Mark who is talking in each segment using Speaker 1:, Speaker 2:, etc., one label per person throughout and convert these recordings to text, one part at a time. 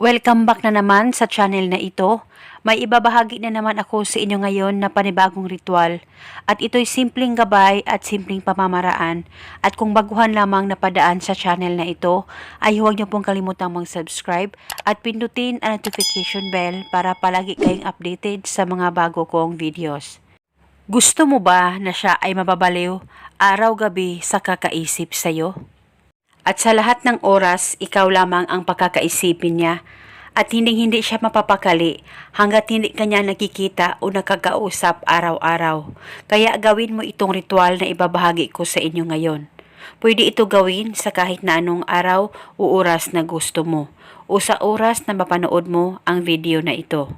Speaker 1: Welcome back na naman sa channel na ito. May ibabahagi na naman ako sa inyo ngayon na panibagong ritual. At ito'y simpleng gabay at simpleng pamamaraan. At kung baguhan lamang napadaan sa channel na ito, ay huwag niyo pong kalimutang mag-subscribe at pindutin ang notification bell para palagi kayong updated sa mga bago kong videos. Gusto mo ba na siya ay mababaliw araw-gabi sa kakaisip sa'yo? At sa lahat ng oras, ikaw lamang ang pagkakaisipin niya at hindi-hindi siya mapapakali hanggat hindi kanya nakikita o nakakausap araw-araw. Kaya gawin mo itong ritual na ibabahagi ko sa inyo ngayon. Pwede ito gawin sa kahit na anong araw o oras na gusto mo o sa oras na mapanood mo ang video na ito.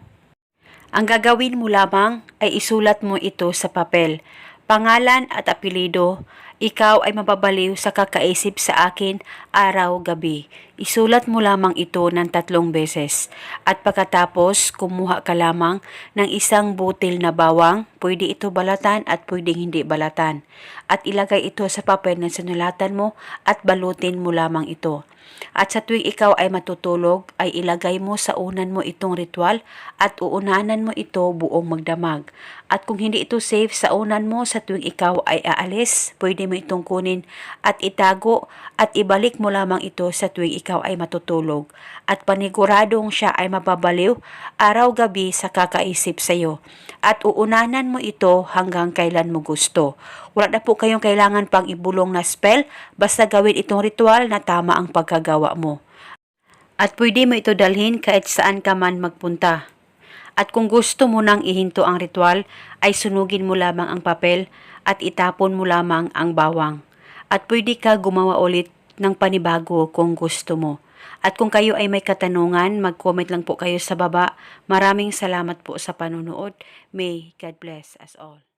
Speaker 1: Ang gagawin mo lamang ay isulat mo ito sa papel. Pangalan at apelido, ikaw ay mababaliw sa kakaisip sa akin araw-gabi. Isulat mo lamang ito ng tatlong beses. At pagkatapos, kumuha ka lamang ng isang butil na bawang, pwede ito balatan at pwedeng hindi balatan. At ilagay ito sa papel na sinulatan mo at balutin mo lamang ito. At sa tuwing ikaw ay matutulog, ay ilagay mo sa unan mo itong ritual at uunanan mo ito buong magdamag. At kung hindi ito safe sa unan mo sa tuwing ikaw ay aalis, pwede mo itong kunin at itago at ibalik mo lamang ito sa tuwing ikaw ay matutulog. At paniguradong siya ay mababaliw araw-gabi sa kakaisip sa iyo. At uunanan mo ito hanggang kailan mo gusto. Wala na po kayong kailangan pang ibulong na spell, basta gawin itong ritual na tama ang pagkagawa mo. At pwede mo ito dalhin kahit saan ka man magpunta. At kung gusto mo nang ihinto ang ritual, ay sunugin mo lamang ang papel at itapon mo lamang ang bawang. At pwede ka gumawa ulit ng panibago kung gusto mo. At kung kayo ay may katanungan, mag-comment lang po kayo sa baba. Maraming salamat po sa panunood. May God bless us all.